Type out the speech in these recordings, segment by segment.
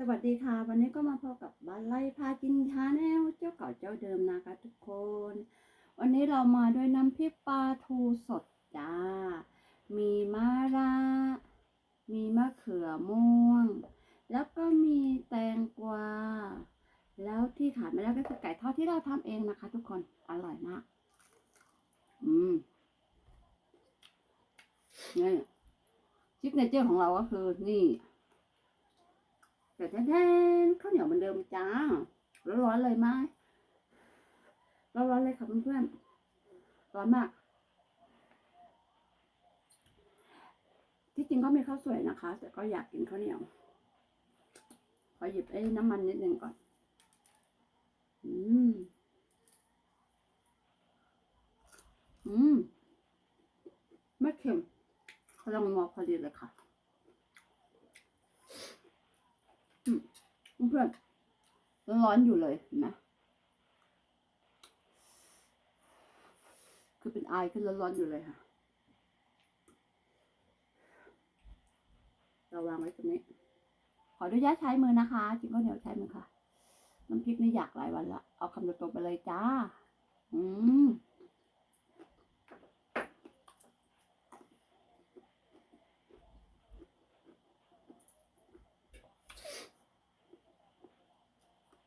สวัสดีค่ะ วันนี้ก็มาพบกับบ้านไล่พากินชาแนลเจ้าเก่าเจ้าเดิมนะคะทุกคน วันนี้เรามาด้วยน้ำพริกปลาทูสดจ้า มีมะระมีมะเขือม่วง แล้วก็มีแตงกวา แล้วที่ขาดไม่ได้ก็คือไก่ทอดที่เราทำเองนะคะ ทุกคนอร่อยมาก อืมนี่ซิกเนเจอร์ของเราก็คือนี่ แต่แท้ๆข้าวเหนียวเหมือนเดิมจ้า ร้อนๆเลยไหมร้อนๆเลยค่ะเพื่อนๆ ร้อนมาก ที่จริงก็มีข้าวสวยนะคะ แต่ก็อยากกินข้าวเหนียว ขอหยิบไอ้น้ำมันนิดนึงก่อน อืม อืม ไม่เค็มกำลังงอพอดีเลยค่ะ เพื่อนร้อนอยู่เลยนไหมคือเป็นไอขึ้นร้อนๆอยู่เลยค่ะเราวางไว้ตรงนี้ ขออนุญาตใช้มือนะคะจริงก็เดี๋ยวใช้มือค่ะ น้ำพริกนี่อยากหลายวันละ เอาคำตรงๆไปเลยจ้า อืม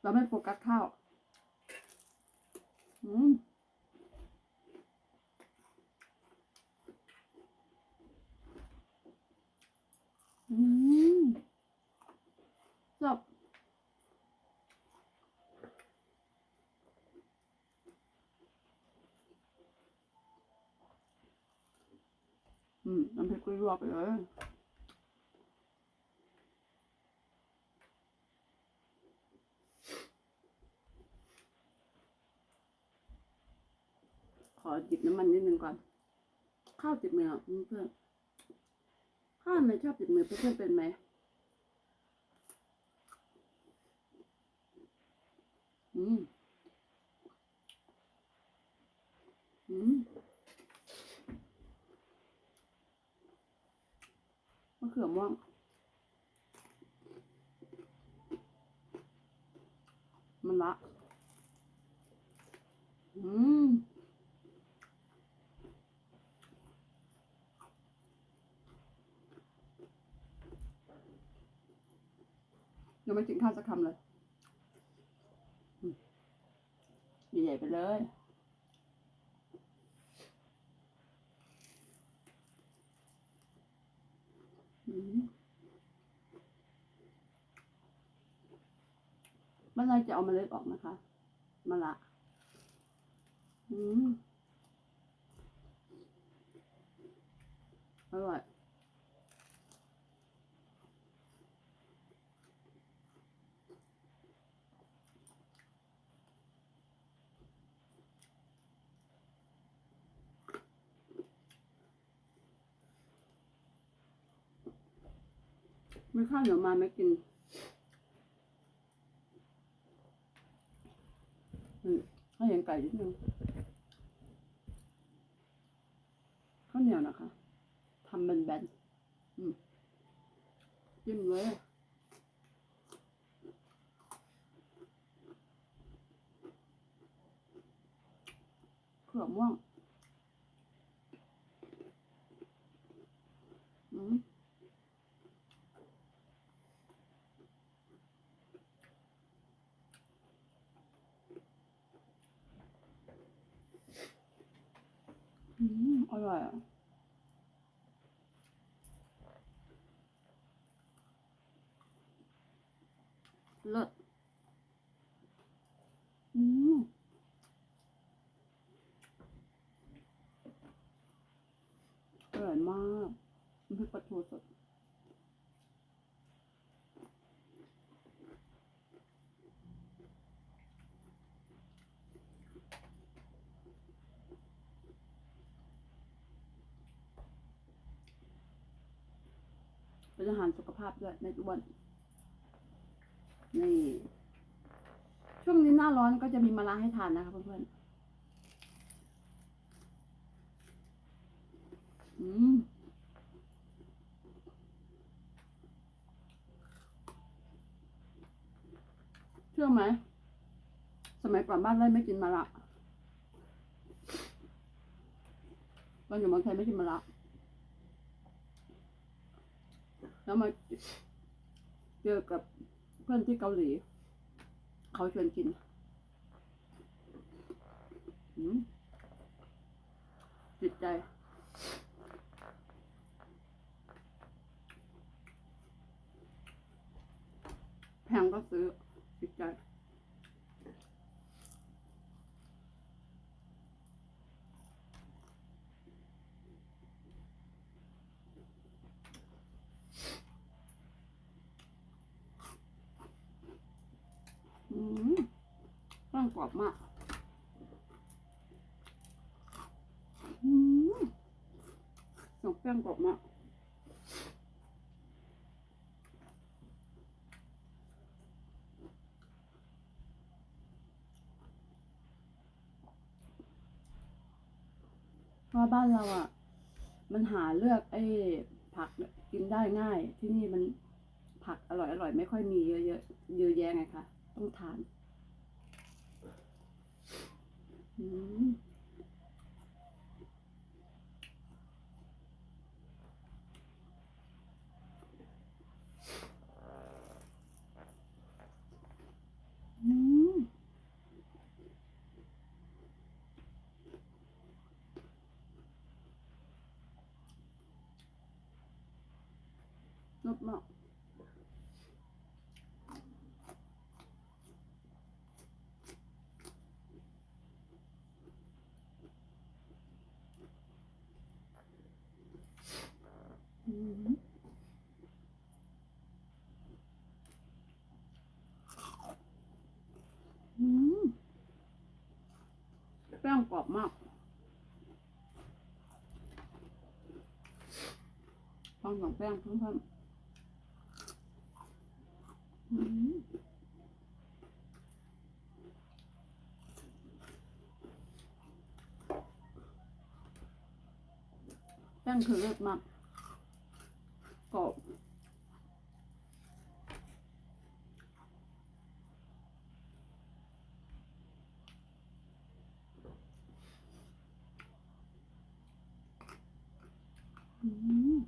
เราไม่โฟกัสข้าวอืมอืมจบอืมน้ำพริกกุ้ยรวไปเลย ข อจิบน้ำมันนิดนึงก่อน ข้าวติดมือเพื่อนข้าวไม่ชอบติดมือเพื่อนเป็นไหมอืมอืมมะเขือม่วงมันละ อืม ยังไม่กินข้าวสักคำเลยใหญ่ๆไปเลยอืมเมื่อไรจะเอาเมล็ดออกนะคะมะละอืมอร่อย ไม่ข้าวเหนียวมาไม่กินอืมให้เห็นไก่นิดนึงข้าวเหนียวนะคะทำเป็นแบนอืมจิ้มเลยเขือม่วง อืม อร่อยเลิศอืมอร่อยมากมันคือปลาทูสด เป็นอาหารสุขภาพด้วยไม่อ้วนนี่ช่วงนี้หน้าร้อนก็จะมีมะระให้ทานนะคะเพื่อนๆอืมอชื่อไหม สมัยก่อนบ้านไร่ไม่กินมะระตอนอยู่เมืองไทยไม่กินมะระ แล้วมาเจอกับเพื่อนที่เกาหลี เขาชวนกินอืมจิตใจ แพงก็ซื้อจิตใจ อืมแป้งก รอบมากอืมสองแป้งกรอบมากเพราะบ้านเราอะ มันหาเลือกไอ้ผักกินได้ง่าย ที่นี่มันผักอร่อยอร่อยไม่ค่อยมีเยอะเยอะเยอะแยะไงคะต้องทาน อืมอืมนุบมากอืมอืมแป้ง กรอบมากฟังของแป้งเพิ่มๆอืมแป้งคือเลิศมากกรอบอืม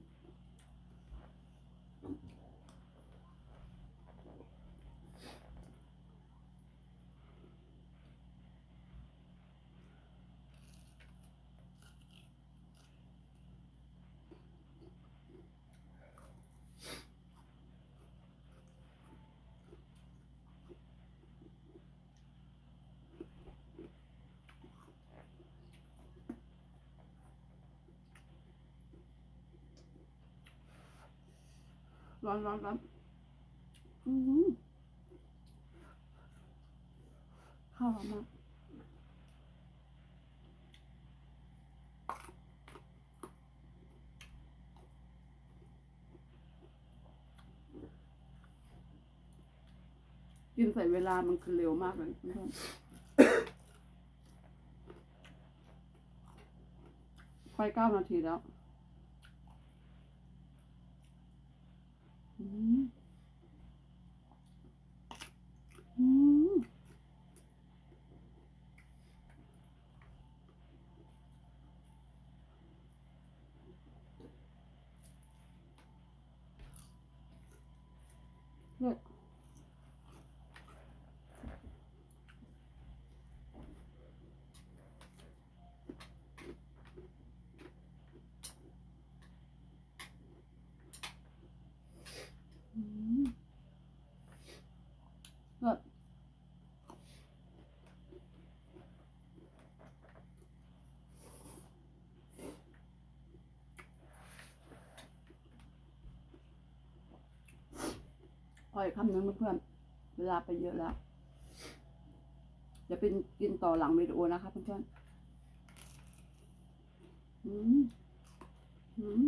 ร้อนร้อนร้อนอืมข้าวหอมมากกินใส่เวลามันคือเร็วมากเลยเพื่อนไฟเก้านาทีแล้ว อืมอืมเลิศอืมเลิศพ อยคำนึงเพื่อนเวลาไปเยอะแล้วจะเป็นกินต่อหลังวิดีโอนะคะเพื่อนๆอืมอืม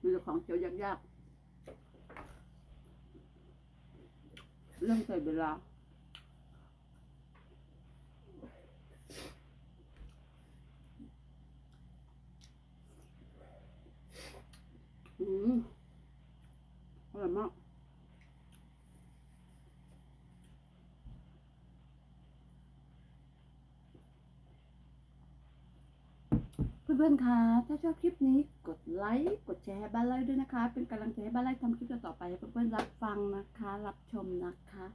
มีแต่ของเจียวยากๆเรื่องใส่เวลา อืมอร่อยมาก เพื่อนๆคะถ้าชอบคลิปนี้กดไลค์กดแชร์ให้บ้านไร่ด้วยนะคะ เป็นกำลังใจให้บ้านไร่ทำคลิปต่อไปให้เพื่อนๆรับฟังนะคะ รับชมนะคะ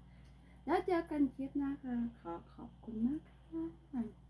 แล้วเจอกันคลิปหน้าค่ะขอขอบคุณมากค่ะ